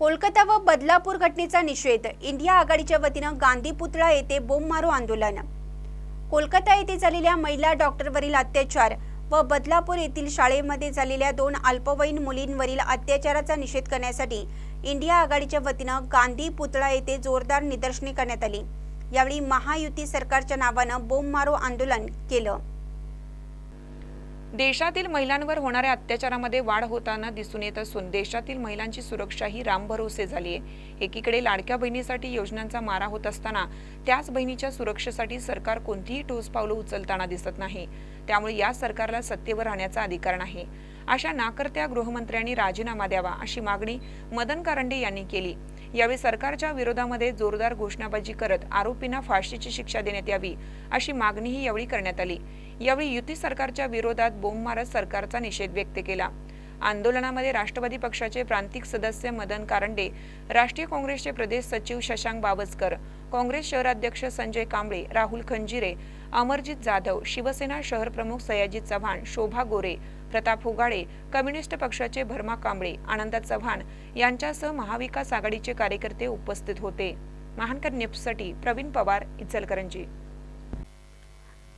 कोलकाता व बदलापूर घटनेचा निषेध. इंडिया आघाडीच्या वतीनं गांधी पुतळा येथे बोंबमारो आंदोलन. कोलकाता येथे झालेल्या महिला डॉक्टरवरील अत्याचार व बदलापूर येथील शाळेमध्ये झालेल्या दोन अल्पवयीन मुलींवरील अत्याचाराचा निषेध करण्यासाठी इंडिया आघाडीच्या वतीनं गांधी पुतळा येथे जोरदार निदर्शने करण्यात आली. यावेळी महायुती सरकारच्या नावानं बोंबमारो आंदोलन केलं. देशातील महिलांवर होणाऱ्या अत्याचारामध्ये वाढ होताना दिसून येत असून देशातील महिलांची सुरक्षा ही रामभरोसे झाली आहे. एकीकडे लाडक्या बहिणीसाठी योजनांचा मारा होत असताना त्याच बहिणीच्या सुरक्षेसाठी सरकार कोणतीही ठोस पावलं उचलताना दिसत नाही. त्यामुळे या सरकारला सत्तेवर राहण्याचा अधिकार नाही. अशा नाकर्त्या गृहमंत्र्यांनी राजीनामा द्यावा अशी मागणी मदन कारंडे यांनी केली. यावेळी सरकारच्या विरोधामध्ये जोरदार घोषणाबाजी करत आरोपींना फाशीची शिक्षा देण्यात यावी अशी मागणीही यावेळी करण्यात आली. यावेळी युती सरकारच्या विरोधात बोंब मारत सरकारचा निषेध व्यक्त केला. आंदोलनामध्ये राष्ट्रवादी पक्षाचे प्रांतिक सदस्य मदन कारंडे राष्ट्रीय काँग्रेसचे प्रदेश सचिव शशांक बावस्कर काँग्रेस शहराध्यक्ष संजय कांबळे राहुल खंजिरे अमरजित जाधव शिवसेना शहर प्रमुख सयाजी चव्हाण शोभा गोरे प्रताप होगाडे कम्युनिस्ट पक्षाचे भरमा कांबळे आनंद चव्हाण यांच्यासह महाविकास आघाडीचे कार्यकर्ते उपस्थित होते. महानकर न्यूजसाठी प्रवीण पवार इचलकरंजी.